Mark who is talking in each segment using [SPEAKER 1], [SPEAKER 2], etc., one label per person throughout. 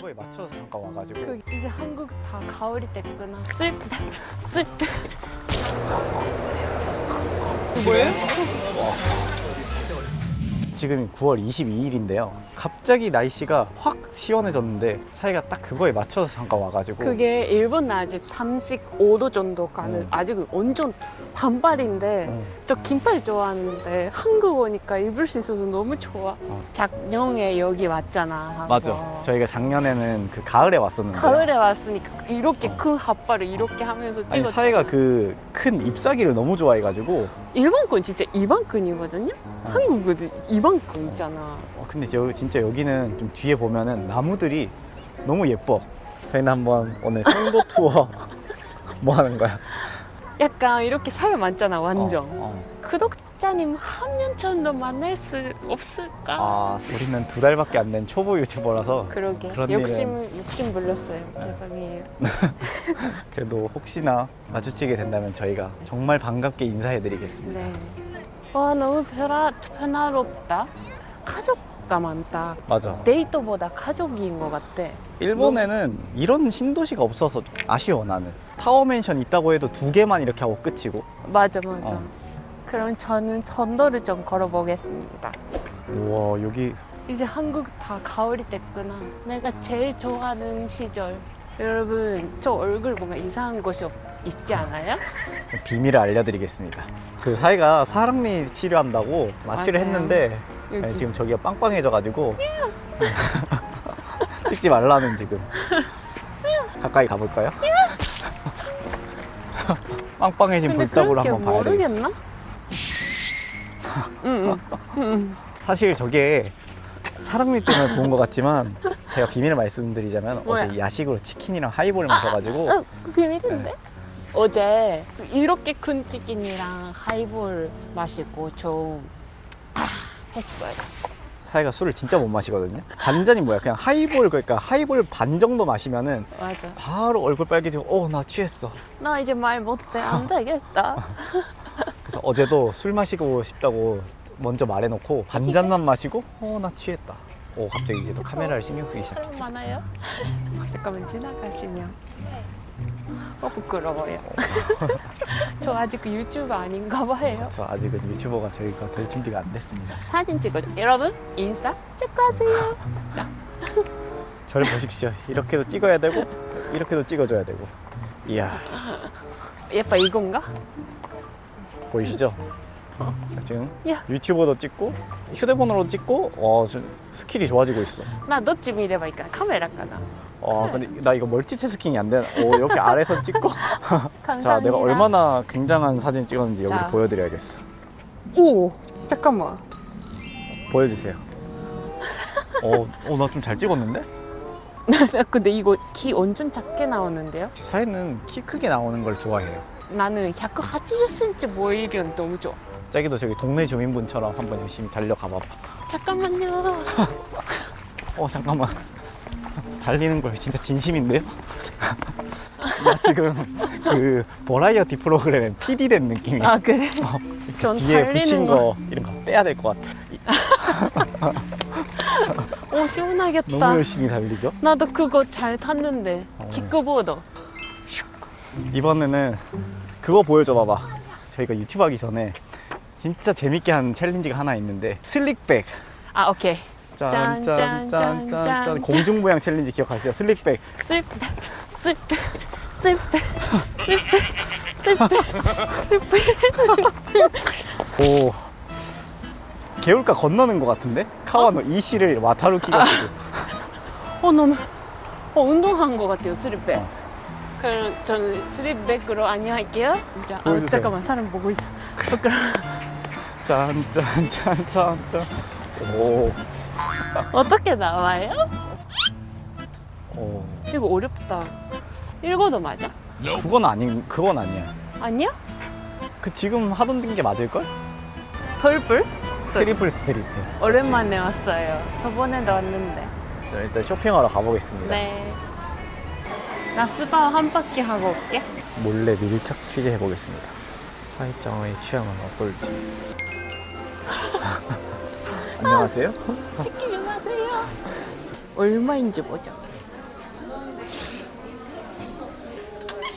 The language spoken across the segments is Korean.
[SPEAKER 1] 그거에 맞춰서 잠깐 와가지고
[SPEAKER 2] 그 이제 한국 다 가을이 됐구나. 슬프, 슬프.
[SPEAKER 1] 뭐예요? 지금 9월 22일인데요. 갑자기 날씨가 확 시원해졌는데 사이가 딱 그거에 맞춰서 잠깐 와가지고
[SPEAKER 2] 그게 일본은 아직 35도 정도 가는
[SPEAKER 1] 음.
[SPEAKER 2] 아직 완전 반팔인데
[SPEAKER 1] 어,
[SPEAKER 2] 저 긴팔 좋아하는데 한국 오니까 입을 수 있어서 너무 좋아.
[SPEAKER 1] 어.
[SPEAKER 2] 작년에 여기 왔잖아.
[SPEAKER 1] 맞아. 저희가 작년에는 그 가을에 왔었는데
[SPEAKER 2] 가을에 왔으니까 이렇게
[SPEAKER 1] 어.
[SPEAKER 2] 큰 핫바를 이렇게 하면서 찍었잖아.
[SPEAKER 1] 사이가 그 큰 잎사귀를 너무 좋아해가지고
[SPEAKER 2] 일반 건 진짜 이만큼이거든요.
[SPEAKER 1] 어.
[SPEAKER 2] 한국은 이만큼 있잖아.
[SPEAKER 1] 어, 근데 저, 진짜 여기는 좀 뒤에 보면은 나무들이 너무 예뻐. 저희는 한번 오늘 송도 투어 뭐 하는 거야?
[SPEAKER 2] 약간 이렇게 사람 많잖아, 완전.
[SPEAKER 1] 어, 어.
[SPEAKER 2] 구독자님 한명 정도 만날 수 없을까?
[SPEAKER 1] 아 우리는 두 달밖에 안 된 초보 유튜버라서
[SPEAKER 2] 그러게.
[SPEAKER 1] 그런
[SPEAKER 2] 욕심 욕심 불렸어요. 죄송해요.
[SPEAKER 1] 그래도 혹시나 마주치게 된다면 저희가 정말 반갑게 인사해드리겠습니다.
[SPEAKER 2] 네. 와 너무 편하, 편화롭다. 가족 가 많다.
[SPEAKER 1] 맞아.
[SPEAKER 2] 데이터보다 가족인 것 같아.
[SPEAKER 1] 일본에는 이런 신도시가 없어서 좀 아쉬워 나는. 타워맨션 있다고 해도 두 개만 이렇게 하고 끝이고.
[SPEAKER 2] 맞아 맞아.
[SPEAKER 1] 어.
[SPEAKER 2] 그럼 저는 전도를 좀 걸어보겠습니다.
[SPEAKER 1] 우와 여기
[SPEAKER 2] 이제 한국 다 가을이 됐구나. 내가 제일 좋아하는 시절. 여러분, 저 얼굴 뭔가 이상한 곳이 없, 있지 않아요?
[SPEAKER 1] 비밀을 알려드리겠습니다. 그 사이가 사랑니 치료한다고 마취를
[SPEAKER 2] 맞아요.
[SPEAKER 1] 했는데
[SPEAKER 2] 여기.
[SPEAKER 1] 네, 지금 저기가 빵빵해져가지고 찍지 말라는 지금 가까이 가볼까요? 빵빵해진
[SPEAKER 2] 근데
[SPEAKER 1] 불닭으로
[SPEAKER 2] 그렇게
[SPEAKER 1] 한번 봐야 되겠어.
[SPEAKER 2] 모르겠나? 응, 응, 응.
[SPEAKER 1] 사실 저게 사랑니 때문에 본것 같지만 제가 비밀을 말씀드리자면
[SPEAKER 2] 뭐야?
[SPEAKER 1] 어제 야식으로 치킨이랑 하이볼을 마셔가지고
[SPEAKER 2] 응, 그 비밀인데? 어제 이렇게 큰 치킨이랑 하이볼 마시고 좀 아, 했어요.
[SPEAKER 1] 사이가 술을 진짜 못 마시거든요. 반잔이 뭐야? 그냥 하이볼 그러니까 하이볼 반 정도 마시면은
[SPEAKER 2] 맞아.
[SPEAKER 1] 바로 얼굴 빨개지고 어 나 취했어.
[SPEAKER 2] 나 이제 말 못해. 안 되겠다.
[SPEAKER 1] 그래서 어제도 술 마시고 싶다고 먼저 말해놓고 반 잔만 마시고 어 나 취했다. 오 갑자기 이제 또 카메라를 신경 쓰기 시작했죠.
[SPEAKER 2] 많아요? 잠깐만 지나가시면. 어 부끄러워요. 저 아직 그 유튜브 아닌가 봐요.
[SPEAKER 1] 저 아직은 유튜버가 저희가 될 준비가 안 됐습니다.
[SPEAKER 2] 사진 찍어줘. 여러분 인스타 체크하세요.
[SPEAKER 1] 저를 보십시오. 이렇게도 찍어야 되고 이렇게도 찍어줘야 되고. 이야
[SPEAKER 2] 예뻐 이건가?
[SPEAKER 1] 보이시죠? 자, 지금
[SPEAKER 2] 야.
[SPEAKER 1] 유튜버도 찍고 휴대폰으로 찍고 어, 좀 스킬이 좋아지고 있어.
[SPEAKER 2] まあどっち見ればいいかなカメラかな
[SPEAKER 1] 어 근데 나 이거 멀티태스킹이 안 되나? 오 이렇게 아래서 찍고 자
[SPEAKER 2] 감사합니다
[SPEAKER 1] 내가 얼마나 굉장히 사진 찍었는지 여기
[SPEAKER 2] 자.
[SPEAKER 1] 보여드려야겠어.
[SPEAKER 2] 오 잠깐만
[SPEAKER 1] 보여주세요. 어, 어, 나좀 잘 찍었는데?
[SPEAKER 2] 근데 이거 키 완전 작게 나오는데요?
[SPEAKER 1] 사이는 키 크게 나오는 걸 좋아해요.
[SPEAKER 2] 나는 180cm 보이면 너무 좋아
[SPEAKER 1] 자기도 저기 동네 주민분처럼 한번 열심히 달려가 봐봐.
[SPEAKER 2] 잠깐만요
[SPEAKER 1] 어, 잠깐만. 달리는 거 진짜 진심인데요? 나 지금 그 버라이어티 프로그램에 PD 된 느낌이야.
[SPEAKER 2] 아 그래? 전
[SPEAKER 1] 뒤에
[SPEAKER 2] 달리는
[SPEAKER 1] 붙인
[SPEAKER 2] 거.
[SPEAKER 1] 거 이런 거 빼야 될 것 같아.
[SPEAKER 2] 오 시원하겠다
[SPEAKER 1] 너무 열심히 달리죠?
[SPEAKER 2] 나도 그거 잘 탔는데
[SPEAKER 1] 어.
[SPEAKER 2] 킥보드
[SPEAKER 1] 이번에는 그거 보여줘 봐봐. 저희가 유튜브 하기 전에 진짜 재밌게 한 챌린지가 하나 있는데 슬릭백.
[SPEAKER 2] 아 오케이 짠, 짠, 짠, 짠,
[SPEAKER 1] 짠짠짠짠 공중부양 챌린지 기억하시죠? 슬릭백.
[SPEAKER 2] 슬프 슬프 슬프 슬프 슬프
[SPEAKER 1] 오 개울가 건너는 것 같은데? 카와노 이시를 와타루키가 쓰고
[SPEAKER 2] 어 너무 어 운동한 것 같아요 스립백.
[SPEAKER 1] 어.
[SPEAKER 2] 그럼 저는 스립백으로 안녕할게요. 자, 아. 잠깐만 사람 보고 있어. 부끄러.
[SPEAKER 1] 짠짠짠짠짠 오,
[SPEAKER 2] 어떻게 나와요?
[SPEAKER 1] 오
[SPEAKER 2] 이거 어렵다. 읽어도 맞아?
[SPEAKER 1] 그건 아닌 그건 아니야
[SPEAKER 2] 아니야?
[SPEAKER 1] 그 지금 하던 게 맞을 걸?
[SPEAKER 2] 덜불?
[SPEAKER 1] 트리플 스트리트
[SPEAKER 2] 오랜만에 왔어요. 저번에도 왔는데.
[SPEAKER 1] 자, 일단 쇼핑하러 가보겠습니다
[SPEAKER 2] 네. 나 스파 한 바퀴 하고 올게.
[SPEAKER 1] 몰래 밀착 취재해 보겠습니다 사회장의 취향은 어떨지 안녕하세요.
[SPEAKER 2] 치킨 좀 하세요. 얼마인지 보자.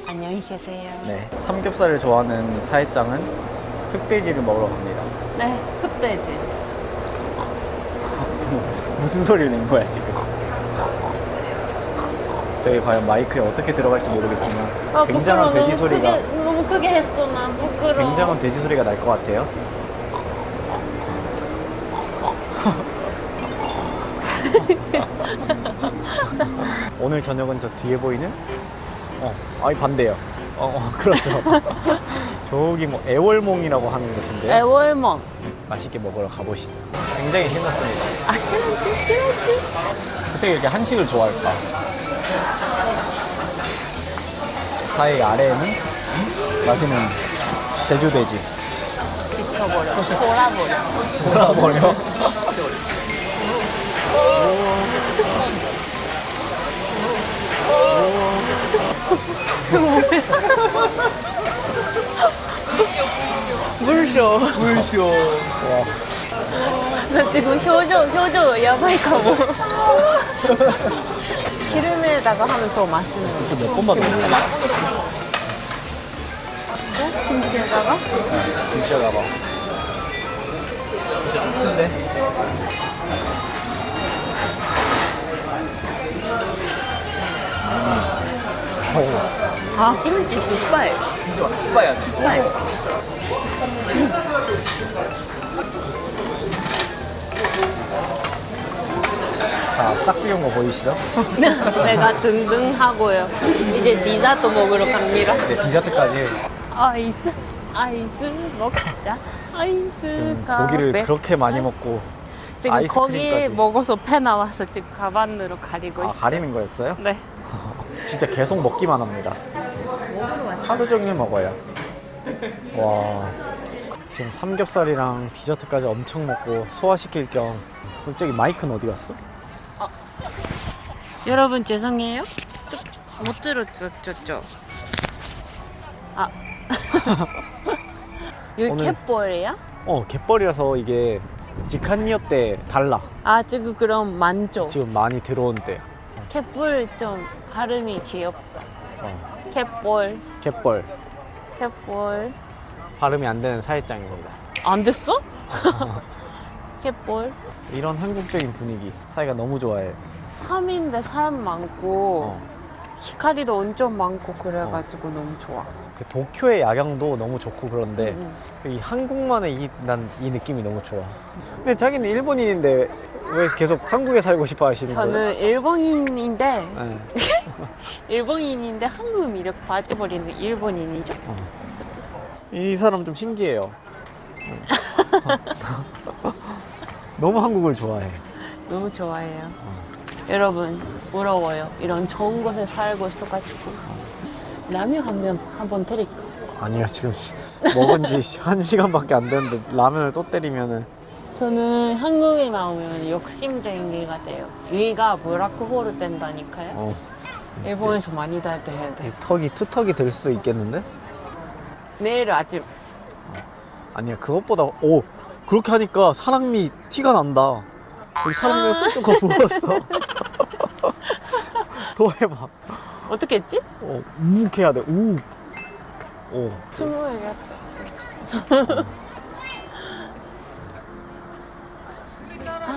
[SPEAKER 2] 안녕히 계세요.
[SPEAKER 1] 네, 삼겹살을 좋아하는 사회장은 흑돼지를 먹으러 갑니다.
[SPEAKER 2] 네, 흑돼지.
[SPEAKER 1] 무슨 소리를 낸 거야 지금? 저희 과연 마이크에 어떻게 들어갈지 모르겠지만
[SPEAKER 2] 아,
[SPEAKER 1] 굉장한 돼지 소리가
[SPEAKER 2] 너무 크게 했어 나 부끄러워.
[SPEAKER 1] 굉장한 돼지 소리가 날 것 같아요. 오늘 저녁은 저 뒤에 보이는 어, 아니 반대요. 어, 어 그렇죠. 저기 뭐 애월몽이라고 하는 곳인데 요.
[SPEAKER 2] 애월멍.
[SPEAKER 1] 맛있게 먹으러 가보시죠. 굉장히 신났습니다.
[SPEAKER 2] 아, 키로치, 키로치.
[SPEAKER 1] 어떻게 이렇게 한식을 좋아할까? 사이 아래에는 맛있는 제주돼지.
[SPEAKER 2] 미쳐버려. 돌아버려.
[SPEAKER 1] 돌아버려.
[SPEAKER 2] 물쇼.
[SPEAKER 1] 물쇼. 와,
[SPEAKER 2] 나 지금 표정, 표정 야바이 카모. 기름에다가 하면 더 맛있는 거.
[SPEAKER 1] 진짜 몇 번만 먹지?
[SPEAKER 2] 어? 김치에다가?
[SPEAKER 1] 진짜 가봐. 진짜 좋은데?
[SPEAKER 2] 아, 김치.
[SPEAKER 1] 진짜 스파야 지금.
[SPEAKER 2] 쑥발.
[SPEAKER 1] 자, 싹 비운 거 보이시죠?
[SPEAKER 2] 내가 등등하고요. 이제 디저트 먹으러 갑니다.
[SPEAKER 1] 이제 디저트까지
[SPEAKER 2] 아이스, 아이스 먹자. 아이스
[SPEAKER 1] 지금. 고기를 그렇게 많이 먹고
[SPEAKER 2] 지금
[SPEAKER 1] 아이스크림까지.
[SPEAKER 2] 거기 먹어서 배 나와서 지금 가방으로 가리고
[SPEAKER 1] 아,
[SPEAKER 2] 있어.
[SPEAKER 1] 가리는 거였어요?
[SPEAKER 2] 네.
[SPEAKER 1] 진짜 계속 먹기만 합니다. 하루 종일 먹어요. 와. 지금 삼겹살이랑 디저트까지 엄청 먹고 소화시킬 겸 갑자기 마이크는 어디 갔어?
[SPEAKER 2] 여러분 죄송해요. 뚝, 못 들었죠, 죠 아. 여기
[SPEAKER 1] 오늘-
[SPEAKER 2] 갯벌이야?
[SPEAKER 1] 어, 갯벌이라서 이게 직한니어 때 달라.
[SPEAKER 2] 아 지금 그럼 만족.
[SPEAKER 1] 지금 많이 들어온 때.
[SPEAKER 2] 갯벌 좀 발음이 귀엽다.
[SPEAKER 1] 어,
[SPEAKER 2] 갯벌,
[SPEAKER 1] 갯벌.
[SPEAKER 2] 갯벌.
[SPEAKER 1] 발음이 안 되는 사회장입니다.
[SPEAKER 2] 안 됐어? 갯벌.
[SPEAKER 1] 이런 한국적인 분위기 사이가 너무 좋아해.
[SPEAKER 2] 섬인데 사람 많고
[SPEAKER 1] 어.
[SPEAKER 2] 히카리도 엄청 많고 그래가지고 너무 좋아.
[SPEAKER 1] 그 도쿄의 야경도 너무 좋고 그런데
[SPEAKER 2] 음,
[SPEAKER 1] 이 한국만의 이, 난 이 느낌이 너무 좋아. 근데 자기는 일본인인데 왜 계속 한국에 살고 싶어 하시는 거예요?
[SPEAKER 2] 저는 일본인인데
[SPEAKER 1] 네.
[SPEAKER 2] 일본인인데 한국 매력 빠져버리는 일본인이죠.
[SPEAKER 1] 이 사람 좀 신기해요. 너무 한국을 좋아해.
[SPEAKER 2] 너무 좋아해요. 여러분 부러워요. 이런 좋은 곳에 살고 있어가지고 라면 한번 한번 드릴까?
[SPEAKER 1] 아니요 지금 먹은 지 한 시간밖에 안 됐는데 라면을 또 때리면은
[SPEAKER 2] 저는 한국에 나오면 욕심쟁이가 돼요. 위가 브라크홀을 뗀다니까요.
[SPEAKER 1] 어,
[SPEAKER 2] 일본에서 많이 다야 돼.
[SPEAKER 1] 이 턱이 투턱이 될 수도 있겠는데?
[SPEAKER 2] 내일 아침
[SPEAKER 1] 아니야 그것보다 오 그렇게 하니까 사랑니 티가 난다. 여기 사랑니 쏙쏙 부었어. 더 해봐.
[SPEAKER 2] 어떻게 했지?
[SPEAKER 1] 어, 묵 해야 돼. 우. 오.
[SPEAKER 2] 스무 얘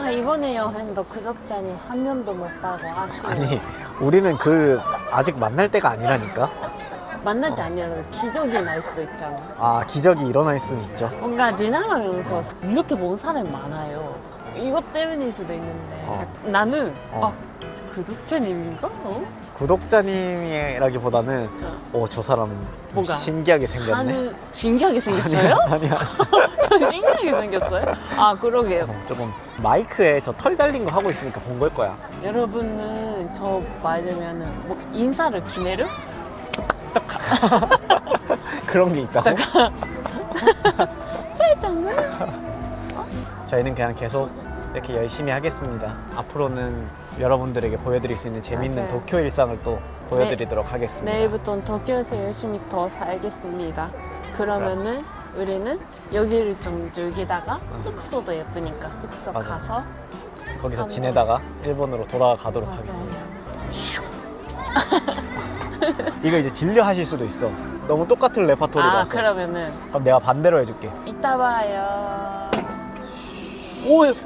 [SPEAKER 2] 아 이번에 여행도 구독자님 한 명도 못 봐고 아쉬워
[SPEAKER 1] 아니 우리는 그 아직 만날 때가 아니라니까.
[SPEAKER 2] 만날 때 아니라도 기적이 날 수도 있잖아
[SPEAKER 1] 아 기적이 일어날 수는 있죠.
[SPEAKER 2] 뭔가 지나가면서 이렇게 본 사람이 많아요 이것 때문일 수도 있는데
[SPEAKER 1] 어.
[SPEAKER 2] 나는
[SPEAKER 1] 어.
[SPEAKER 2] 아 구독자님인가? 어?
[SPEAKER 1] 구독자님이라기보다는 어 저 사람
[SPEAKER 2] 뭐가?
[SPEAKER 1] 신기하게 생겼네.
[SPEAKER 2] 하는 신기하게 생겼어요?
[SPEAKER 1] 아니야.
[SPEAKER 2] 저 신기하게 생겼어요? 아 그러게요
[SPEAKER 1] 어, 조금 마이크에 저 털 달린 거 하고 있으니까 본 걸 거야.
[SPEAKER 2] 여러분은 저 맞으면은 뭐 인사를 기내를?
[SPEAKER 1] 그런 게 있다고?
[SPEAKER 2] 세장은
[SPEAKER 1] 저희는 그냥 계속 이렇게 열심히 하겠습니다. 앞으로는 여러분들에게 보여드릴 수 있는 재밌는
[SPEAKER 2] 맞아요.
[SPEAKER 1] 도쿄 일상을 또 보여드리도록 하겠습니다.
[SPEAKER 2] 내일부터는 도쿄에서 열심히 더 살겠습니다. 그러면은 우리는 여기를 좀 즐기다가 숙소도 예쁘니까 숙소
[SPEAKER 1] 맞아.
[SPEAKER 2] 가서
[SPEAKER 1] 거기서
[SPEAKER 2] 한번.
[SPEAKER 1] 지내다가 일본으로 돌아가도록. 하겠습니다. 이거 이제 질려 하실 수도 있어. 너무 똑같은 레파토리라서.
[SPEAKER 2] 아 그러면은
[SPEAKER 1] 그럼 내가 반대로 해줄게.
[SPEAKER 2] 이따 봐요. 오.